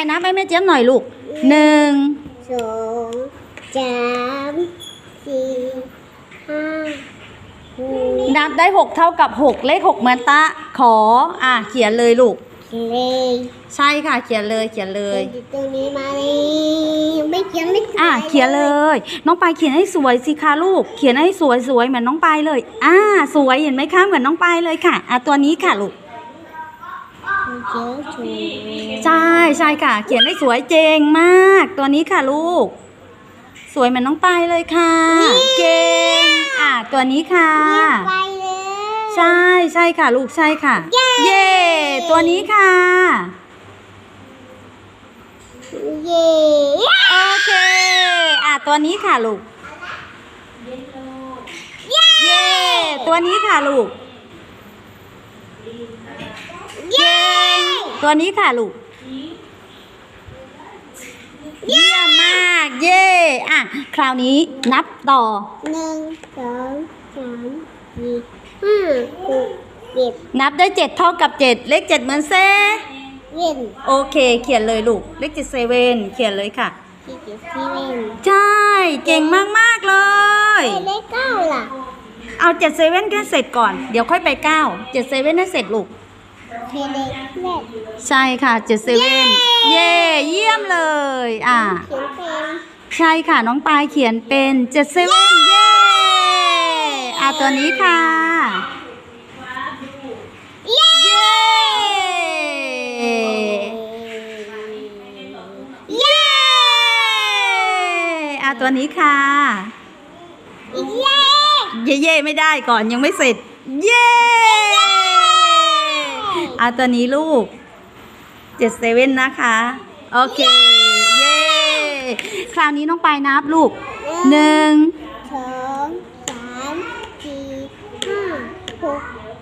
ายนับให้แม่เจี๊ยบหน่อยลูกหนึ่งสองสามสี่ห้าหกนับได้หกเท่ากับหกเลขหกเหมือนตะขอ อะเขียนเลยลูกเลยใช่ค่ะเขียนเลยเขียนเลยตรงนี้มาเลยไม่เขียนไม่อะเขียนเลย น้องปายเขียนให้สวยสิคะลูก เขียนให้สวยสวยเหมือนน้องปายเลย อ่า สวยเห็นไหมคะเหมือนน้องปายเลยค่ะ อะตัวนี้ค่ะลูก เขียนถูกใช่ใช่ค่ะ เขียนได้สวยเจงมาก ตัวนี้ค่ะลูก สวยเหมือนน้องปายเลยค่ะ เก่งอะตัวนี้ค่ะ ไปเลย ใช่ใช่ค่ะ ลูกใช่ค่ะ เย่ตัวนี้ค่ะ เย้โอเคอะตัวนี้ค่ะลูก เย่ตัวนี้ค่ะลูก เก่ง ตัวนี้ค่ะลูก เยี่ยมมาก เย่อะ คราวนี้นับต่อ หนึ่งสองสามสี่ห้าหกเจ็ดนับได้เจ็ดเท่ากับเจ็ดเลขเจ็ดเหมือนเซเว้นโอเค เขียนเลยลูก เลขเจ็ดเซเว่นเขียนเลยค่ะที่เจ็ดที่เว้นใช่ เก่งมาก ๆ เลยไปเลขเก้าล่ะ เอาเจ็ดเซเว่นแค่เสร็จก่อน เดี๋ยวค่อยไปเก้าเจ็ดเซเว่นให้เสร็จลูก เพเลขแรกใช่ค่ะเจ็ดเซเว่นเย่เยี่ยมเลย อ่า เขียนเป็นใช่ค่ะน้องปายเขียนเป็นเจ็ดเซเว่นเย่อะตัวนี้ค่ะ เย้เย่เย่อะตัวนี้ค่ะเย้เย่เย่ไม่ได้ก่อนยังไม่เสร็จ เย่ อะตัวนี้ลูกเจ็ดเซเว่นนะคะ โอเค เย่คราวนี้น้องปายนับลูกหนึ่งสองสามสี่ห้าหก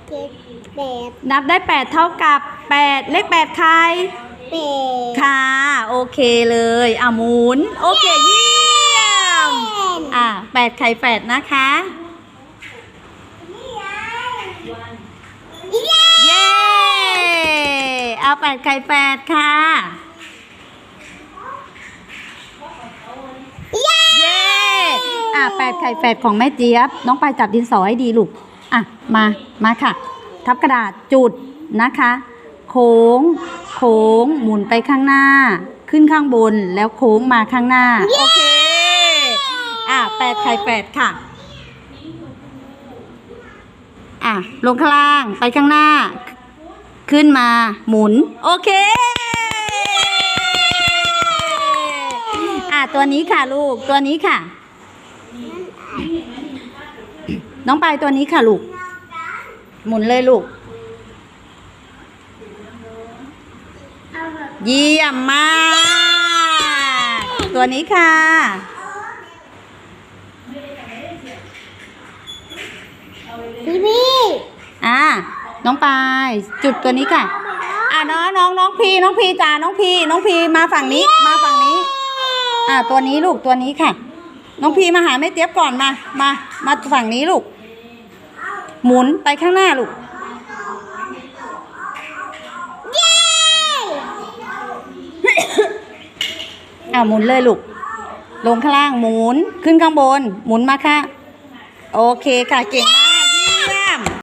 เจ็ดแปดนับได้8เท่ากับ8เลข8ใครแปดค่ะ โอเคเลยอะหมุน โอเคเยี่ยมอะ8ไข่8นะคะ เย้ เย้ เอา8ไข่8ค่ะเย้เย้อะ8ไข่8ของแม่เจี๊ยบ น้องปายจับดินสอให้ดีลูกอะมามาค่ะ ทับกระดาษจุดนะคะ โค้ง โค้งหมุนไปข้างหน้า ขึ้นข้างบนแล้วโค้งมาข้างหน้า โอเค อะแปดไข่แปดค่ะอะลงข้างล่างไปข้างหน้า ขึ้นมาหมุน โอเคอะตัวนี้ค่ะลูกตัวนี้ค่ะ น้องปายตัวนี้ค่ะลูก หมุนเลยลูก เยี่ยมมาก ตัวนี้ค่ะพี่พี่อ่า น้องปายจุดตัวนี้ค่ะ อ่าน้องน้องน้องพีน้องพีจ้าน้องพีน้องพีมาฝั่งนี้มาฝั่งนี้ อ่าตัวนี้ลูกตัวนี้ค่ะ น้องพีมาหาแม่เจี๊ยบก่อนมามามาฝั่งนี้ลูก หมุนไปข้างหน้าลูกเย้อ่าหมุนเลยลูก ลงข้างล่างหมุนขึ้นข้างบน หมุนมาค่ะ โอเคค่ะเก่งม